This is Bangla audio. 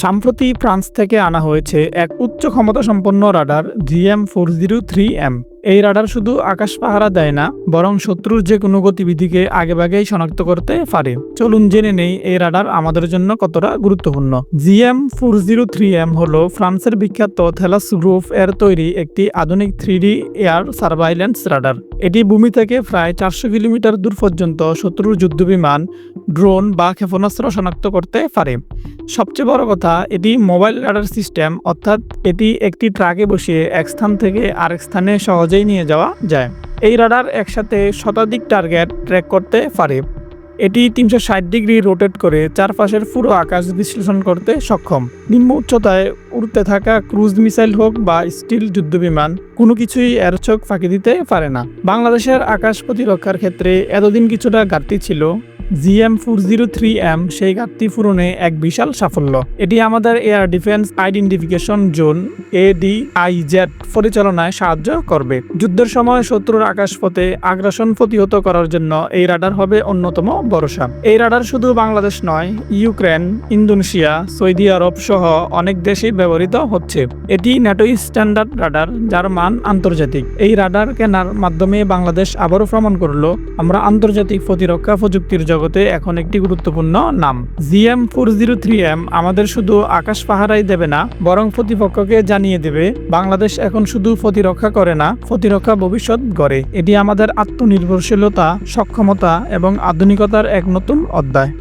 সম্প্রতি ফ্রান্স থেকে আনা হয়েছে এক উচ্চ ক্ষমতা সম্পন্ন radar GM four zero three M. এই রাডার শুধু আকাশ পাহারা দেয় না, বরং শত্রুর যে কোনো গতিবিধিকে আগেভাগেই শনাক্ত করতে পারে। চলুন জেনে নেই এই রাডার আমাদের জন্য কতটা গুরুত্বপূর্ণ। GM four zero three M হল ফ্রান্সের বিখ্যাত থেলাস গ্রুপ এর তৈরি একটি আধুনিক three D air surveillance radar. এটি ভূমি থেকে প্রায় চারশো কিলোমিটার দূর পর্যন্ত শত্রুর যুদ্ধবিমান, ড্রোন বা ক্ষেপণাস্ত্র শনাক্ত করতে পারে। সবচেয়ে বড় কথা, এটি মোবাইল রাডার সিস্টেম, অর্থাৎ এটি একটি ট্রাকে বসিয়ে এক স্থান থেকে আরেক স্থানে সহজেই নিয়ে যাওয়া যায়। এই রাডার একসাথে শতাধিক টার্গেট ট্র্যাক করতে পারে। এটি তিনশো ষাট ডিগ্রি রোটেট করে চারপাশের পুরো আকাশ বিশ্লেষণ করতে সক্ষম। নিম্ন উচ্চতায় উড়তে থাকা ক্রুজ মিসাইল হোক বা স্টিল যুদ্ধবিমান কোনো কিছুই এর চোখ ফাঁকি দিতে পারে না। বাংলাদেশের আকাশ প্রতিরক্ষার ক্ষেত্রে এতদিন কিছুটা ঘাটতি ছিল GM four zero three M সেই ঘাটতি পূরণে এক বিশাল সাফল্য। এটি আমাদের air defence identification zone ADIZ পরিচালনায় সাহায্য করবে। যুদ্ধের সময় শত্রুর আকাশপথে আগ্রাসন প্রতিহত করার জন্য এই রাডার হবে অন্যতম ভরসা। এই রাডার শুধু বাংলাদেশ নয়, ইউক্রেন, ইন্দোনেশিয়া, সৌদি আরব সহ অনেক দেশেই ব্যবহৃত হচ্ছে। এটি ন্যাটো স্ট্যান্ডার্ড রাডার, যার মান আন্তর্জাতিক। এই রাডার কেনার মাধ্যমে বাংলাদেশ আবারও প্রমাণ করল, আমরা আন্তর্জাতিক প্রতিরক্ষা প্রযুক্তির জগতে এখন একটি গুরুত্বপূর্ণ নাম। GM four zero three M আমাদের শুধু আকাশ পাহারাই দেবে না, বরং প্রতিপক্ষকে জানিয়ে দেবে, বাংলাদেশ এখন শুধু প্রতিরক্ষা করে না, প্রতিরক্ষা ভবিষ্যৎ গড়ে। এটি আমাদের আত্মনির্ভরশীলতা, সক্ষমতা এবং আধুনিকতার এক নতুন অধ্যায়।